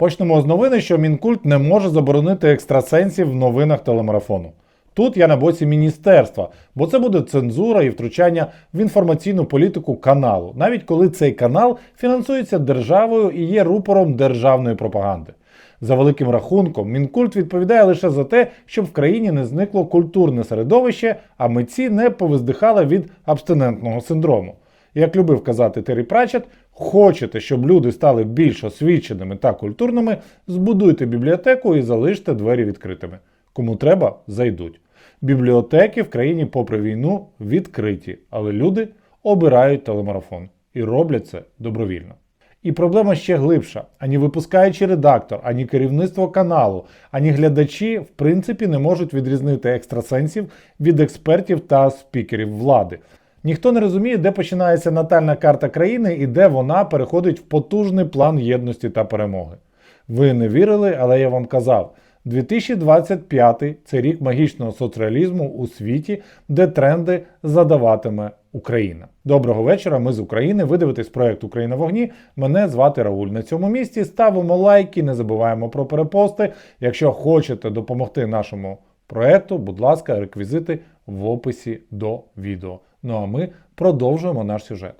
Почнемо з новини, що Мінкульт не може заборонити екстрасенсів в новинах телемарафону. Тут я на боці міністерства, бо це буде цензура і втручання в інформаційну політику каналу, навіть коли цей канал фінансується державою і є рупором державної пропаганди. За великим рахунком, Мінкульт відповідає лише за те, щоб в країні не зникло культурне середовище, а митці не повиздихали від абстинентного синдрому. Як любив казати Террі Пратчет, хочете, щоб люди стали більш освіченими та культурними, збудуйте бібліотеку і залиште двері відкритими. Кому треба, зайдуть. Бібліотеки в країні, попри війну, відкриті, але люди обирають телемарафон і роблять це добровільно. І проблема ще глибша: ані випускаючий редактор, ані керівництво каналу, ані глядачі в принципі не можуть відрізнити екстрасенсів від експертів та спікерів влади. Ніхто не розуміє, де починається натальна карта країни і де вона переходить в потужний план єдності та перемоги. Ви не вірили, але я вам казав. 2025 це рік магічного соцреалізму у світі, де тренди задаватиме Україна. Доброго вечора. Ми з України. Ви дивитесь проект Україна в вогні. Мене звати Рауль. На цьому місці ставимо лайки, не забуваємо про перепости. Якщо хочете допомогти нашому проекту, будь ласка, реквізити в описі до відео. Ну а ми продовжуємо наш сюжет.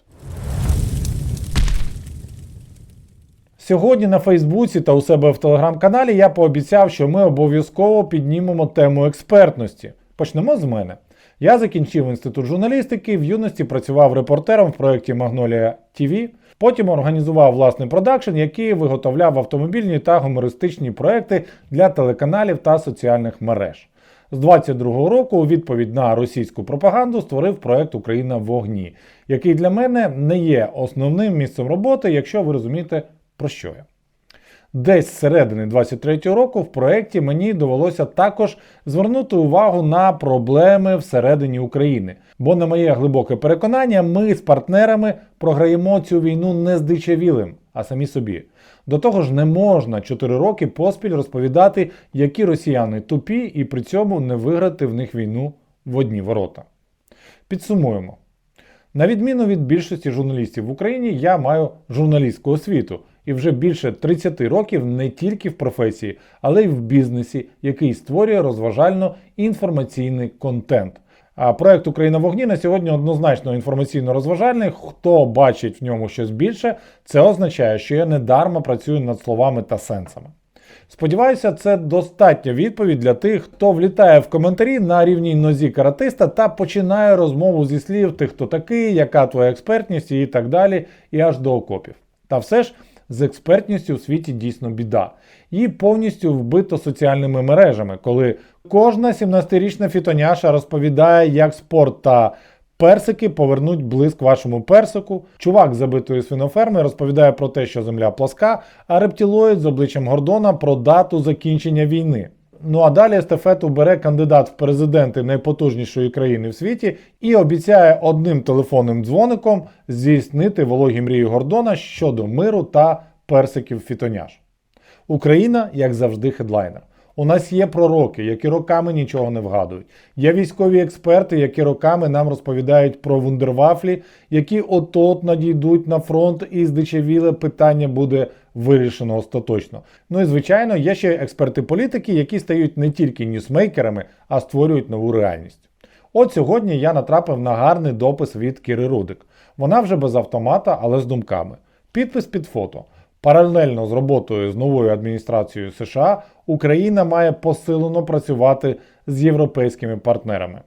Сьогодні на Фейсбуці та у себе в телеграм-каналі я пообіцяв, що ми обов'язково піднімемо тему експертності. Почнемо з мене. Я закінчив інститут журналістики, в юності працював репортером в проєкті Магнолія ТВ. Потім організував власний продакшн, який виготовляв автомобільні та гумористичні проекти для телеканалів та соціальних мереж. З 22-го року у відповідь на російську пропаганду створив проект Україна в вогні, який для мене не є основним місцем роботи, якщо ви розумієте, про що я. Десь з середини 23-го року в проєкті мені довелося також звернути увагу на проблеми всередині України. Бо, на моє глибоке переконання, ми з партнерами програємо цю війну не здичавілим, а самі собі. До того ж, не можна 4 роки поспіль розповідати, які росіяни тупі, і при цьому не виграти в них війну в одні ворота. Підсумуємо. На відміну від більшості журналістів в Україні, я маю журналістську освіту і вже більше 30 років не тільки в професії, але й в бізнесі, який створює розважально-інформаційний контент. А проект Україна вогні на сьогодні однозначно інформаційно-розважальний. Хто бачить в ньому щось більше, це означає, що я недарма працюю над словами та сенсами. Сподіваюся, це достатня відповідь для тих, хто влітає в коментарі на рівній нозі каратиста та починає розмову зі слів ти хто такий, яка твоя експертність і так далі, і аж до окопів. Та все ж з експертністю в світі дійсно біда. Її повністю вбито соціальними мережами, коли кожна 17-річна фітоняша розповідає, як спорт та персики повернуть блиск вашому персику. Чувак забитої свиноферми розповідає про те, що земля плоска, а рептилоїд з обличчям Гордона про дату закінчення війни. Ну а далі естафету бере кандидат в президенти найпотужнішої країни в світі і обіцяє одним телефонним дзвоником здійснити вологі мрії Гордона щодо миру та персиків фітоняж. Україна, як завжди, хедлайнер. У нас є пророки, які роками нічого не вгадують. Є військові експерти, які роками нам розповідають про вундервафлі, які от-от надійдуть на фронт і здичавіле питання буде вирішено остаточно. Ну і звичайно, є ще експерти-політики, які стають не тільки ньюсмейкерами, а створюють нову реальність. От сьогодні я натрапив на гарний допис від Кіри Рудик. Вона вже без автомата, але з думками. Підпис під фото. Паралельно з роботою з новою адміністрацією США Україна має посилено працювати з європейськими партнерами.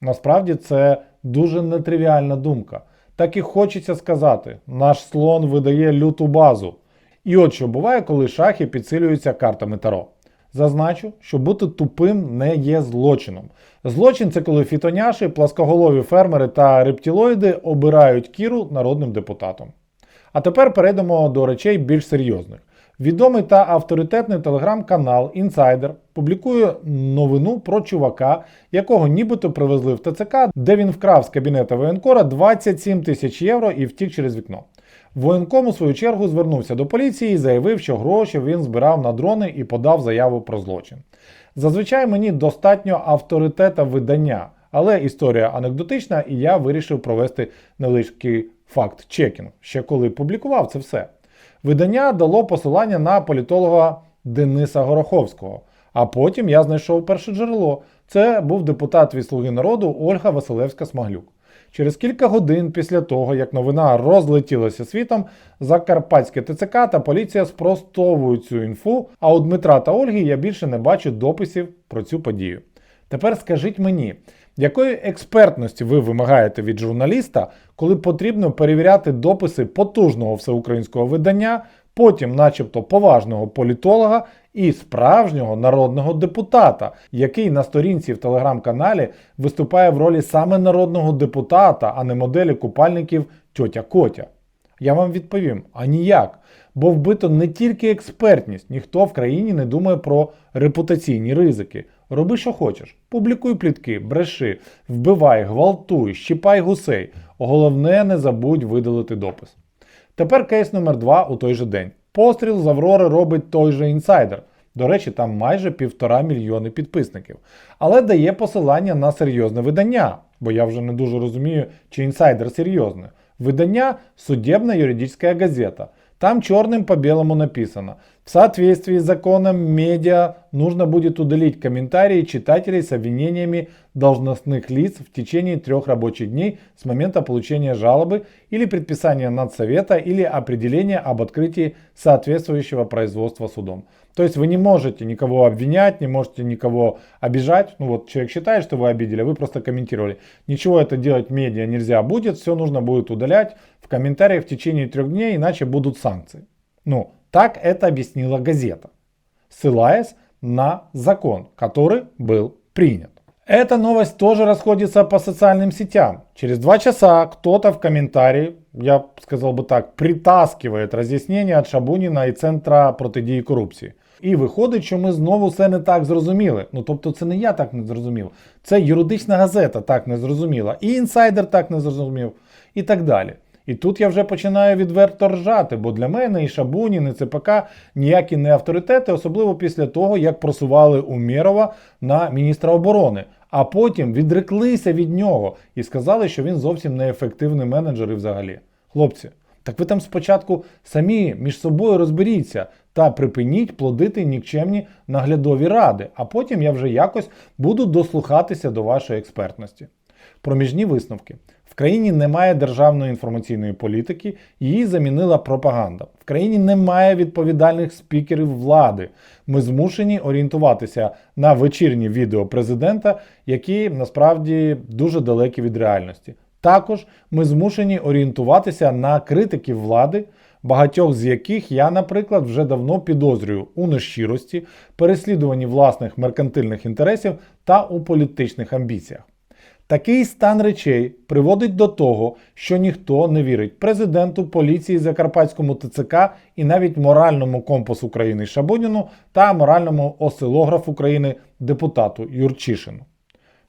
Насправді це дуже нетривіальна думка. Так і хочеться сказати, наш слон видає люту базу. І от що буває, коли шахи підсилюються картами Таро. Зазначу, що бути тупим не є злочином. Злочин це коли фітоняші, пласкоголові фермери та рептилоїди обирають кіру народним депутатом. А тепер перейдемо до речей більш серйозних. Відомий та авторитетний телеграм-канал Інсайдер публікує новину про чувака, якого нібито привезли в ТЦК, де він вкрав з кабінета воєнкора 27 тисяч євро і втік через вікно. Воєнком у свою чергу звернувся до поліції і заявив, що гроші він збирав на дрони і подав заяву про злочин. Зазвичай мені достатньо авторитета видання, але історія анекдотична, і я вирішив провести невеличкий факт-чекінг, ще коли публікував це все. Видання дало посилання на політолога Дениса Гороховського. А потім я знайшов перше джерело. Це був депутат від Слуги народу Ольга Василевська-Смаглюк. Через кілька годин після того, як новина розлетілася світом, Закарпатське ТЦК та поліція спростовують цю інфу, а у Дмитра та Ольги я більше не бачу дописів про цю подію. Тепер скажіть мені, якої експертності ви вимагаєте від журналіста, коли потрібно перевіряти дописи потужного всеукраїнського видання, потім, начебто, поважного політолога і справжнього народного депутата, який на сторінці в телеграм-каналі виступає в ролі саме народного депутата, а не моделі купальників тьотя Котя? Я вам відповім: а ніяк. Бо вбито не тільки експертність, ніхто в країні не думає про репутаційні ризики. Роби, що хочеш, публікуй плітки, бреши, вбивай, гвалтуй, щіпай гусей. Головне, не забудь видалити допис. Тепер кейс номер 2 у той же день. Постріл з Аврори робить той же інсайдер. До речі, там майже півтора мільйони підписників. Але дає посилання на серйозне видання, бо я вже не дуже розумію, чи інсайдер серйозне. Видання судебна юридическая газета. Там черным по белому написано. В соответствии с законом медиа нужно будет удалить комментарии читателей с обвинениями должностных лиц в течение трех рабочих дней с момента получения жалобы или предписания надсовета или определения об открытии соответствующего производства судом. То есть вы не можете никого обвинять, не можете никого обижать. Ну вот человек считает, что вы обидели, а вы просто комментировали. Ничего это делать медиа нельзя будет, все нужно будет удалять в комментариях в течение трех дней, иначе будут санкции. Ну, так это объяснила газета, ссылаясь на закон, который был принят. Эта новость тоже расходится по социальным сетям. Через два часа кто-то в комментарии, я б сказал бы так, притаскивает разъяснення від Шабуніна і Центра протидії корупції. І виходить, що ми знову все не так зрозуміли. Ну тобто, це не я так не зрозумів, це юридична газета так не зрозуміла, і інсайдер так не зрозумів, і так далі. І тут я вже починаю відверто ржати, бо для мене і Шабунін, і ЦПК ніякі не авторитети, особливо після того, як просували Умєрова на міністра оборони, а потім відреклися від нього і сказали, що він зовсім не ефективний менеджер і взагалі. Хлопці, так ви там спочатку самі між собою розберіться та припиніть плодити нікчемні наглядові ради, а потім я вже якось буду дослухатися до вашої експертності. Проміжні висновки. В країні немає державної інформаційної політики, її замінила пропаганда. В країні немає відповідальних спікерів влади. Ми змушені орієнтуватися на вечірні відео президента, які насправді дуже далекі від реальності. Також ми змушені орієнтуватися на критиків влади, багатьох з яких я, наприклад, вже давно підозрюю у нещирості, переслідуванні власних меркантильних інтересів та у політичних амбіціях. Такий стан речей приводить до того, що ніхто не вірить президенту, поліції, Закарпатському ТЦК і навіть моральному компасу України Шабуніну та моральному осцилографу України депутату Юрчишину.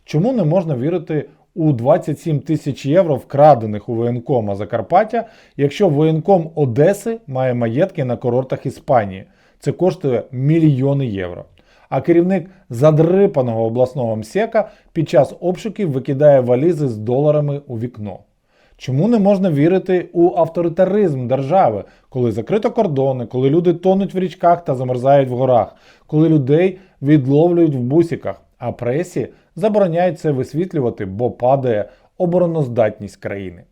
Чому не можна вірити у 27 тисяч євро, вкрадених у воєнкома Закарпаття, якщо воєнком Одеси має маєтки на курортах Іспанії? Це коштує мільйони євро. А керівник задрипаного обласного МСЕКа під час обшуків викидає валізи з доларами у вікно. Чому не можна вірити у авторитаризм держави, коли закрито кордони, коли люди тонуть в річках та замерзають в горах, коли людей відловлюють в бусиках, а пресі забороняють це висвітлювати, бо падає обороноздатність країни?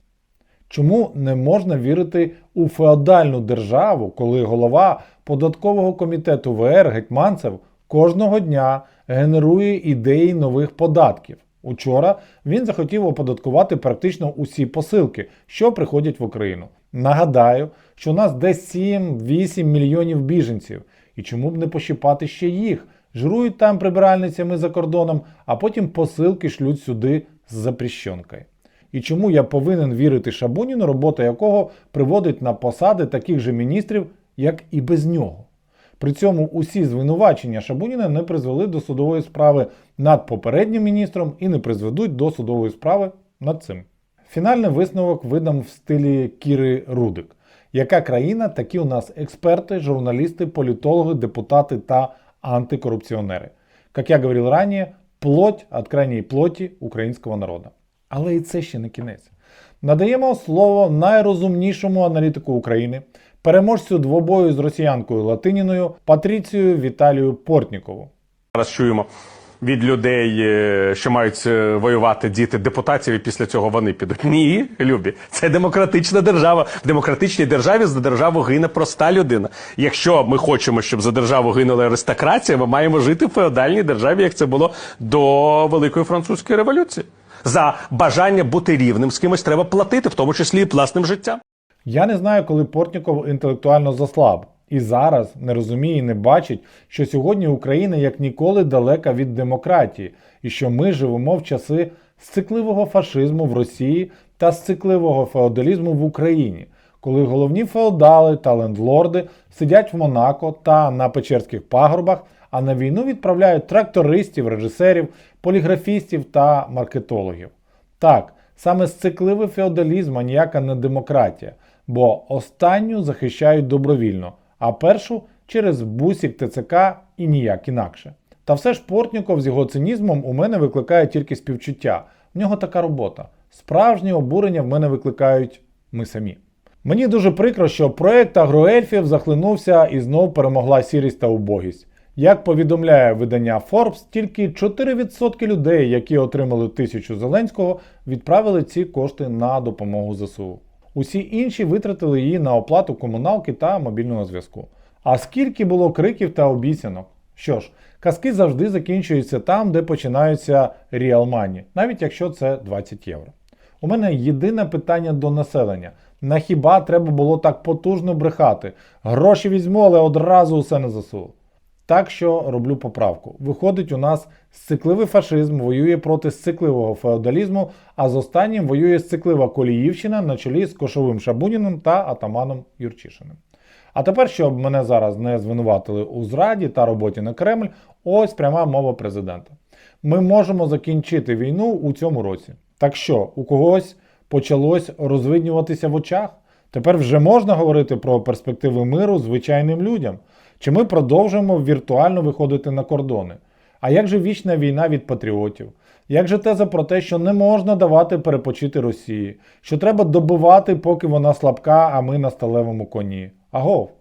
Чому не можна вірити у феодальну державу, коли голова податкового комітету ВР Гетьманцев кожного дня генерує ідеї нових податків? Учора він захотів оподаткувати практично усі посилки, що приходять в Україну. Нагадаю, що у нас десь 7-8 мільйонів біженців, і чому б не пощипати ще їх? Жирують там прибиральницями за кордоном, а потім посилки шлють сюди з запрещенкою. І чому я повинен вірити Шабуніну, робота якого приводить на посади таких же міністрів, як і без нього? При цьому усі звинувачення Шабуніна не призвели до судової справи над попереднім міністром і не призведуть до судової справи над цим. Фінальний висновок видам в стилі Кіри Рудик. Яка країна, такі у нас експерти, журналісти, політологи, депутати та антикорупціонери. Як я говорив раніше, плоть від крайньої плоті українського народу. Але і це ще не кінець. Надаємо слово найрозумнішому аналітику України, переможцю двобою з росіянкою Латиніною Патріцією Віталію Портнікову. Зараз чуємо від людей, е, що мають е, воювати діти депутатів, і після цього вони підуть. Ні, любі, це демократична держава. В демократичній державі за державу гине проста людина. Якщо ми хочемо, щоб за державу гинула аристократія, ми маємо жити в феодальній державі, як це було до Великої французької революції. За бажання бути рівним з кимось треба платити, в тому числі і власним життям. Я не знаю, коли Портніков інтелектуально заслаб. І зараз не розуміє і не бачить, що сьогодні Україна як ніколи далека від демократії, і що ми живемо в часи сцикливого фашизму в Росії та сцикливого феодалізму в Україні, коли головні феодали та лендлорди сидять в Монако та на Печерських пагорбах, а на війну відправляють трактористів, режисерів, поліграфістів та маркетологів. Так, саме сцикливий феодалізм, а ніяка не демократія, бо останню захищають добровільно, а першу через бусік ТЦК і ніяк інакше. Та все ж Портніков з його цинізмом у мене викликає тільки співчуття. В нього така робота. Справжнє обурення в мене викликають ми самі. Мені дуже прикро, що проект агроельфів захлинувся і знов перемогла сірість та убогість. Як повідомляє видання Forbes, тільки 4% людей, які отримали тисячу Зеленського, відправили ці кошти на допомогу ЗСУ. Усі інші витратили її на оплату комуналки та мобільного зв'язку. А скільки було криків та обіцянок? Що ж, казки завжди закінчуються там, де починаються money, навіть якщо це 20 євро. У мене єдине питання до населення: на хіба треба було так потужно брехати? Гроші візьму, але одразу усе на ЗСУ. Так що роблю поправку. Виходить, у нас сцикливий фашизм воює проти сцикливого феодалізму, а з останнім воює сциклива Коліївщина на чолі з Кошовим Шабуніним та атаманом Юрчишиним. А тепер, щоб мене зараз не звинуватили у зраді та роботі на Кремль, ось пряма мова президента. Ми можемо закінчити війну у цьому році. Так що, у когось почалось розвиднюватися в очах? Тепер вже можна говорити про перспективи миру звичайним людям? Чи ми продовжуємо віртуально виходити на кордони? А як же вічна війна від патріотів? Як же теза про те, що не можна давати перепочити Росії, що треба добивати, поки вона слабка, а ми на сталевому коні? Агов,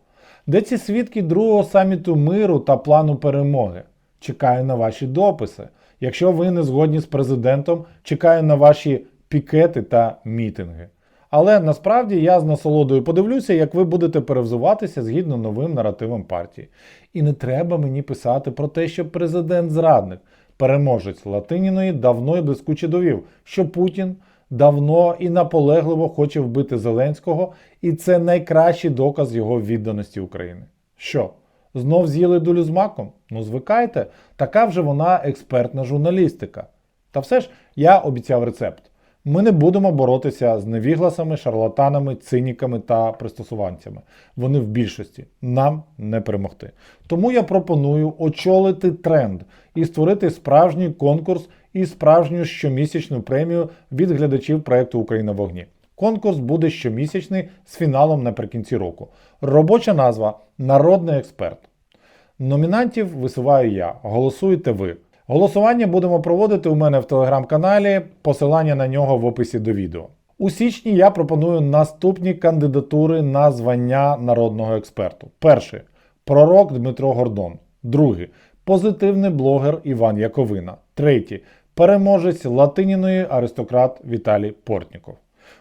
де ці свідки другого саміту миру та плану перемоги? Чекаю на ваші дописи. Якщо ви не згодні з президентом, чекаю на ваші пікети та мітинги. Але насправді я з насолодою подивлюся, як ви будете перевзуватися згідно новим наративам партії. І не треба мені писати про те, що президент зрадник, переможець Латиніної давно і блискуче довів, що Путін давно і наполегливо хоче вбити Зеленського, і це найкращий доказ його відданості України. Що? Знов з'їли долю з маком? Ну звикайте, така вже вона експертна журналістика. Та все ж я обіцяв рецепт. Ми не будемо боротися з невігласами, шарлатанами, циніками та пристосуванцями. Вони в більшості. Нам не перемогти. Тому я пропоную очолити тренд і створити справжній конкурс і справжню щомісячну премію від глядачів проекту Україна в вогні. Конкурс буде щомісячний з фіналом наприкінці року. Робоча назва Народний експерт. Номінантів висуваю я. Голосуєте ви. Голосування будемо проводити у мене в телеграм-каналі, посилання на нього в описі до відео. У січні я пропоную наступні кандидатури на звання народного експерту. Перший пророк Дмитро Гордон. Другий позитивний блогер Іван Яковина. Третій переможець латиніної аристократ Віталій Портніков.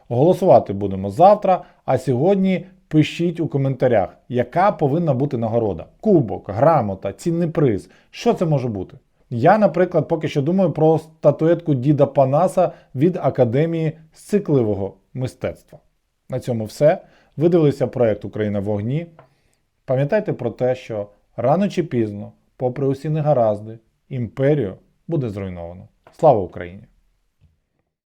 Голосувати будемо завтра, а сьогодні пишіть у коментарях, яка повинна бути нагорода: кубок, грамота, цінний приз. Що це може бути? Я, наприклад, поки що думаю про статуетку Діда Панаса від Академії сцикливого мистецтва. На цьому все. Ви дивилися проект Україна в вогні. Пам'ятайте про те, що рано чи пізно, попри усі негаразди, імперію буде зруйновано. Слава Україні!